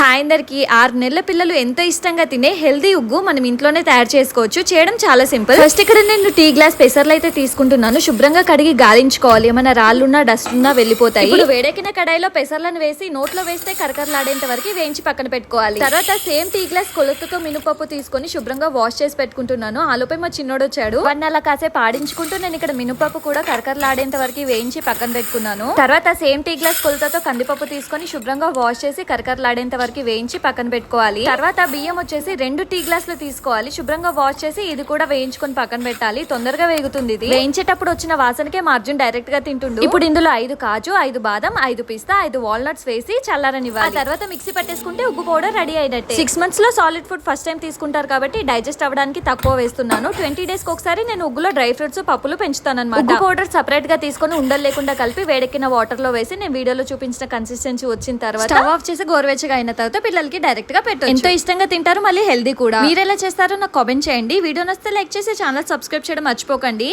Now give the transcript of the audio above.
Hi అందరికి. ఆరు నెలల పిల్లలు ఎంతో ఇష్టంగా తినే హెల్దీ ఉగ్గు మనం ఇంట్లోనే తయారు చేసుకోవచ్చు. చేయడం చాలా సింపుల్. ఫస్ట్ ఇక్కడ నేను టీ గ్లాస్ పెసర్లు అయితే తీసుకుంటున్నాను. శుభ్రంగా కడిగి గాలించుకోవాలి. ఏమైనా రాళ్ళున్నా డస్ట్ ఉన్నా వెళ్ళిపోతాయి. ఇప్పుడు వేడెక్కిన కడాయిలో పెసర్లను వేసి నోట్లో వేస్తే కరకరలాడేంత వరకు వేయించి పక్కన పెట్టుకోవాలి. తర్వాత సేమ్ టీ గ్లాస్ కొలతతో మినపప్పు తీసుకొని శుభ్రంగా వాష్ చేసి పెట్టుకుంటున్నాను. ఆలోపై మా చిన్నోడు వచ్చాడు. వాడిని అలా కాసేపు ఆడించుకుంటూ నేను ఇక్కడ మినపప్పు కూడా కరకరలాడేంత వరకు వేయించి పక్కన పెట్టుకున్నాను. తర్వాత సేమ్ టీ గ్లాస్ కొలతతో కందిపప్పు తీసుకొని శుభ్రంగా వాష్ చేసి కరకరలాడేంత వరకు వేయించి పక్కన పెట్టుకోవాలి. తర్వాత బియ్యం వచ్చేసి రెండు టీ గ్లాసులు తీసుకోవాలి. శుభ్రంగా వాష్ చేసి ఇది కూడా వేయించుకొని పక్కన పెట్టాలి. తొందరగా వేగుతుంది ఇది. వేయించేటప్పుడు వచ్చిన వాసనకే మార్జిన్ డైరెక్ట్గా తింటుండు. ఇప్పుడు ఇందులో ఐదు కాజు ఐదు బాదం ఐదు పిస్తా ఐదు వాల్నట్స్ వేసి చల్లారనివ్వాలి. ఆ తర్వాత మిక్సీ పట్టేసుకుంటే ఉగ్గు పౌడర్ రెడీ అయినట్టే. సిక్స్ మంత్స్లో సాలిడ్ ఫుడ్ ఫస్ట్ టైం తీసుకుంటారు కాబట్టి డైజెస్ట్ అవ్వడానికి తక్కువ వేస్తున్నాను. ట్వంటీ డేస్కి ఒకసారి నేను ఉగ్గులో డ్రై ఫ్రూట్స్ పప్పులు పెంచుతాను అనమాట ఉగ్గు పౌడర్ సపరేట్గా తీసుకొని ఉండలు లేకుండా కలిపి వేడెక్కిన వాటర్లో వేసి నేను వీడియోలో చూపించిన కన్సిస్టెన్సీ వచ్చిన తర్వాత స్టవ్ ఆఫ్ చేసి గోరువెచ్చగా అయిన తర్వాత పిల్లలకి డైరెక్ట్గా పెట్టు ఎంతో ఇష్టంగా తింటారు మళ్ళీ హెల్దీ కూడా. మీరు ఎలా చేస్తారో నాకు కామెంట్ చేయండి. వీడియో నచ్చితే లైక్ చేసి ఛానల్ సబ్స్క్రైబ్ చేయడం మర్చిపోకండి.